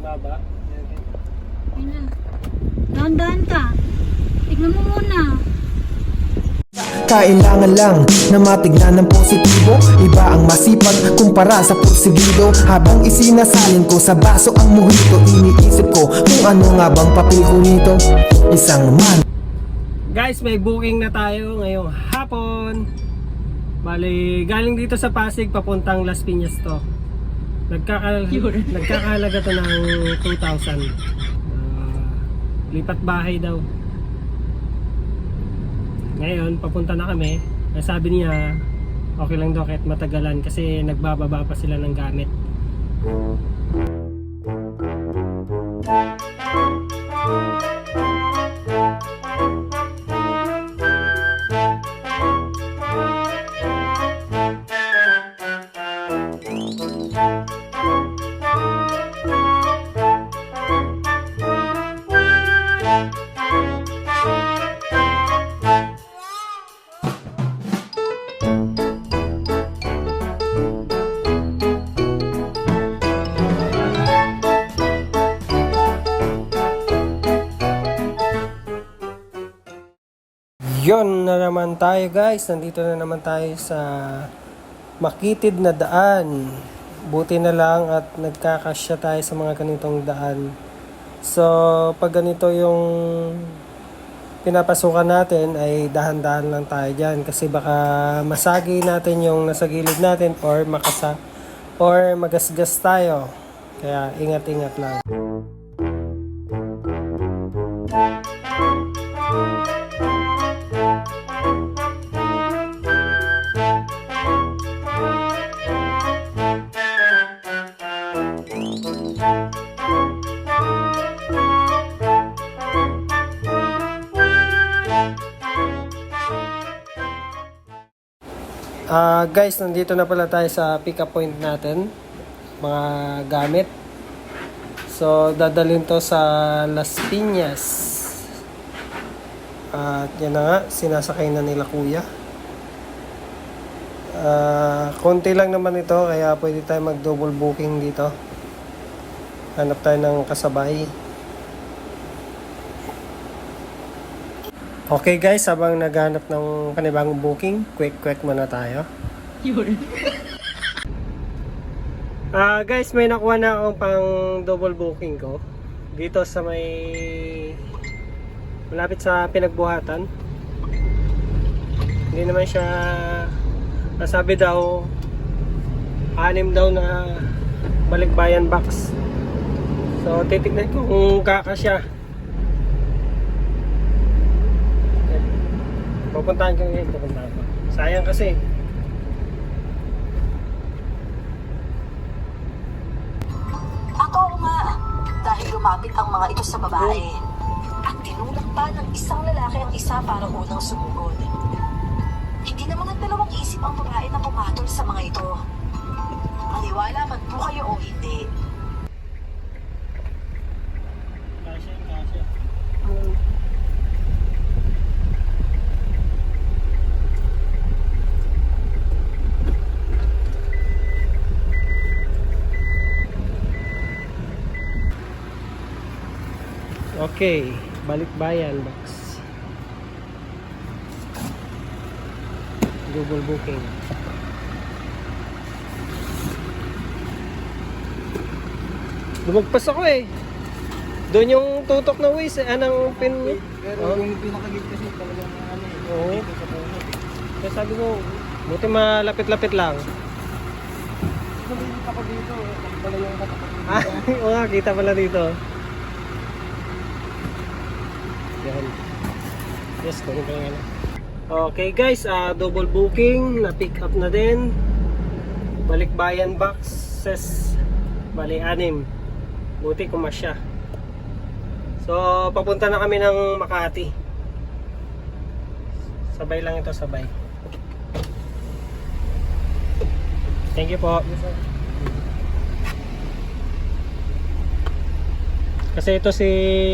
Baba. Yun na. Dahan-dahan ka. Tignan mo muna. Kailangan lang na matignan ng positibo Iba ang masipag kumpara sa porsigido Habang isinasalin ko sa baso ang mojito Iniisip ko kung ano nga bang papel ko nito Isang man Guys, may booking na tayo ngayong hapon. Bali, galing dito sa Pasig papuntang Las Piñas to. Nagkakal nagkakahalaga to ng 2,000. Ah, lipat bahay daw. Ngayon, papunta na kami. Nasabi niya, okay lang daw kahit matagalan kasi nagbababa pa sila ng gamit. Yon na naman tayo guys. Nandito na naman tayo sa makitid na daan. Buti na lang at nagkakasya tayo sa mga ganitong daan. So, pag ganito yung pinapasukan natin ay dahan-dahan lang tayo dyan kasi baka masagi natin yung nasa gilid natin or makasa or magasgas tayo. Kaya ingat-ingat lang. Ah, guys, nandito na pala tayo sa pick-up point natin. Mga gamit. So, dadalhin to sa Las Piñas. At yan na nga, sinasakay na nila kuya. Ah, konti lang naman ito, kaya pwede tayo mag-double booking dito. Hanap tayo ng kasabay. Okay guys, habang naghanap ng panibagong booking, quick-quick muna tayo. Ah, guys, may nakuha na akong pang double booking ko. Dito sa may malapit sa pinagbuhatan. Hindi naman siya nasabi daw anim daw na balikbayan box. So, titignan ko kung kakasya. Pupuntahan ko ngayon, pupuntahan ko. Sayang kasi. Ako nga, dahil lumapit ang mga ito sa babae. At tinulak pa ng isang lalaki ang isa para unang sumugod. Hindi naman ang dalawang isip ang babae na pumatol sa mga ito. Maniwala man po kayo o hindi. Kasya, kasya. Okay, balik bayan box. Google booking. Lumagpas ako eh. Doon yung tutok na ways eh. Anong pin? Pero Oh. yung pinakagit kasi talagang ano eh. Oo. dito sa puno. Kaya sabi ko, buti malapit-lapit lang. Nalilit ako dito. Pala yung katapat dito. Ah, oo nga, kita pala dito. Yan. Yes, kunin ko lang. Okay guys, ah double booking, na-pick up na din. Balikbayan boxes, bali anim. Buti kumasya. So, papunta na kami ng Makati. Sabay lang ito, sabay. Thank you po. Kasi ito si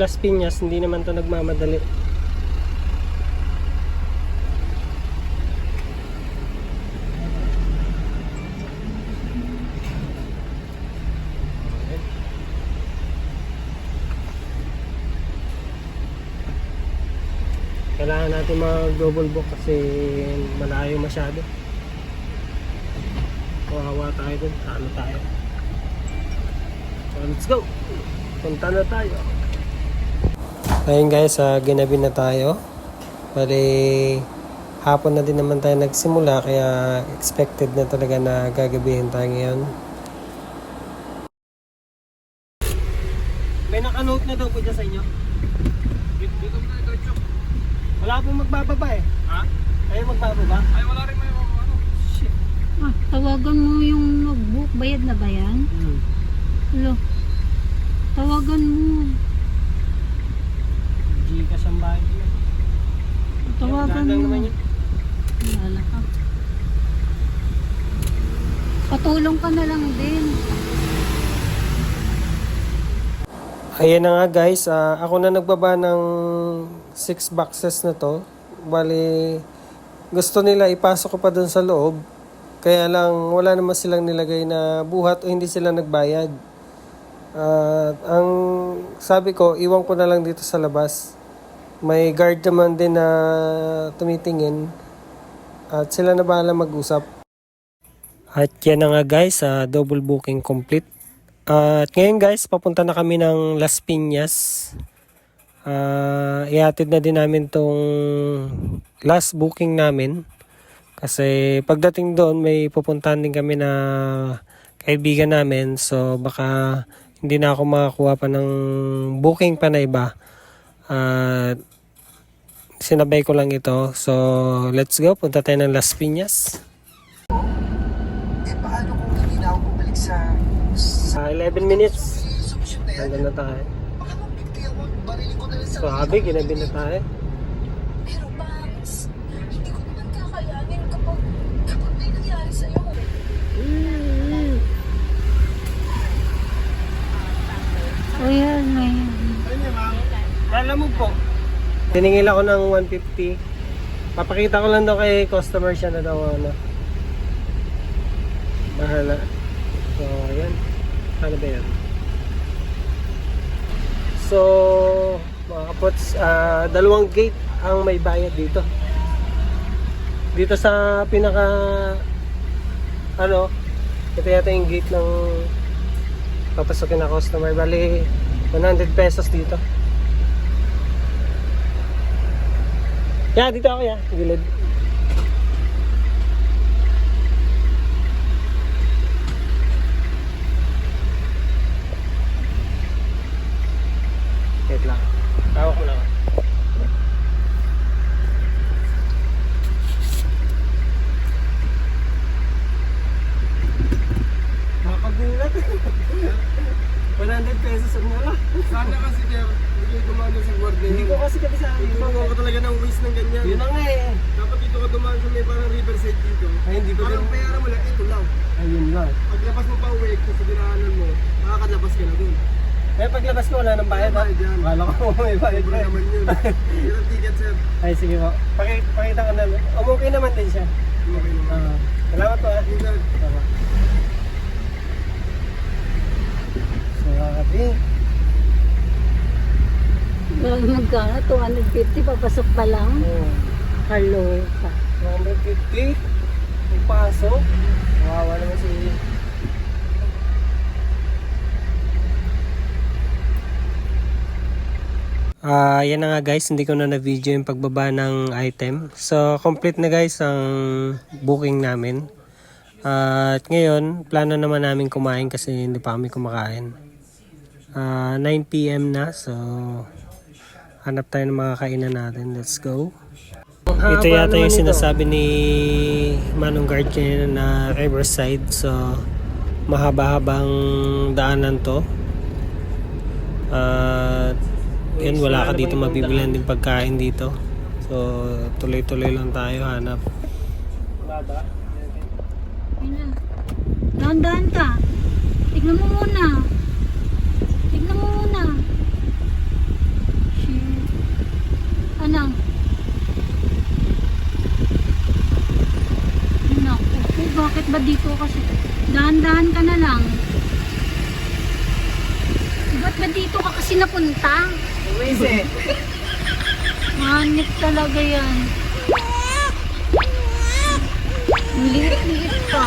Las Piñas, hindi naman to nagmamadali. kailangan natin mag double book kasi malayo masyado. Kawawa tayo dun talo tayo. So let's go! Punta na tayo. Ayun guys, sa ginabi na tayo. Bali, hapon na din naman tayo nagsimula kaya expected na talaga na gagabihin tayo ngayon. May nakanote na daw po dyan sa inyo? Wala pong magbababa eh. Ha? Ayaw magbababa? Ay, wala rin may ano. Shit. Ah, tawagan mo yung notebook. Bayad na ba yan? Hmm. Hello. Tawagan mo. Gcash ang bahay. Tawagan mo. Wala ka. Patulong ka na lang din. Ayan na nga guys, ah, ako na nagbaba ng 6 boxes na to. Bali, gusto nila ipasok ko pa dun sa loob. Kaya lang, wala naman silang nilagay na buhat o hindi sila nagbayad. At ang sabi ko, iwan ko na lang dito sa labas. May guard naman din na tumitingin. At sila na bahala mag-usap. At yan na nga guys, ah, double booking complete. At ngayon guys, papunta na kami ng Las Piñas. Ah, ihatid na din namin tong last booking namin. Kasi pagdating doon, may pupuntahan din kami na kaibigan namin. So baka hindi na ako makakuha pa ng booking pa na iba. At sinabay ko lang ito. So let's go, punta tayo ng Las Piñas. Eh paano kung hindi na ako bumalik sa... Ah, 11 minutes. Nandun na tayo. Baka mapigti ako. Barilin ko na lang sa... Abi, ginabi na tayo. Pero Max, hindi ko naman kakayanin kapag, kapag may nangyari sa'yo. O yan, may... Alam mo po. Tiningil ako ng 150. Papakita ko lang daw kay customer siya na daw ano. Bahala. So, ayan. Ano ba yan? So, mga kapots, ah, dalawang gate ang may bayad dito. Dito sa pinaka ano, ito yata yung gate ng papasokin na customer. Bali, 100 pesos dito. Yeah, dito ako ya. Gilid. Wait lang. Tawag ko lang. Makagulat. 100 pesos ang wala. Sana kasi kaya hindi kayo dumaan doon sa guardia. Hindi ko kasi kabisado dito. Ginagawa ko talaga ng waste ng ganyan. Yun na nga eh. Dapat dito ka dumaan sa may parang riverside dito. Ay, hindi ko Parang bayaran mo lang, ito lang. Ayun lang. Paglabas mo pa uwi, kung sa dinaanan mo, makakalabas ka na dun. Eh, paglabas ko, wala nang bayad ha. Akala ko may bayad Libre na. naman yun. Yung ticket sir. Ay, sige po. Pakita, ko na. Okay naman din siya. Okay naman. Ah, salamat po ah. Minsan, Salamat. Sabi. Magkano? 250 papasok pa lang? Oh, Hello ka. 150. May pasok. Wawa naman si... Ah, yan na nga guys, hindi ko na na-video yung pagbaba ng item. So, complete na guys ang booking namin. at ngayon, plano naman namin kumain kasi hindi pa kami kumakain. Ah, 9 p.m. na, so hanap tayo ng mga kainan natin. Let's go. Ito yata yung sinasabi ni Manong Guard kanina na Riverside. So, mahaba-habang daanan to. At yun, wala ka dito mabibilan din pagkain dito. So, tuloy-tuloy lang tayo hanap. Ayun na. Dahan-dahan ka. Tignan mo muna. Tignan mo muna. Shit. Ano? Naku, eh, bakit ba dito kasi? Dahan-dahan ka na lang. Ba't ba dito ka kasi napunta? Luis eh. Manik talaga yan. Liit-liit pa.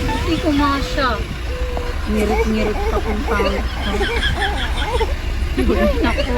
Hindi kumasya. Ngirit-ngirit pa kung pangit pa. Naku.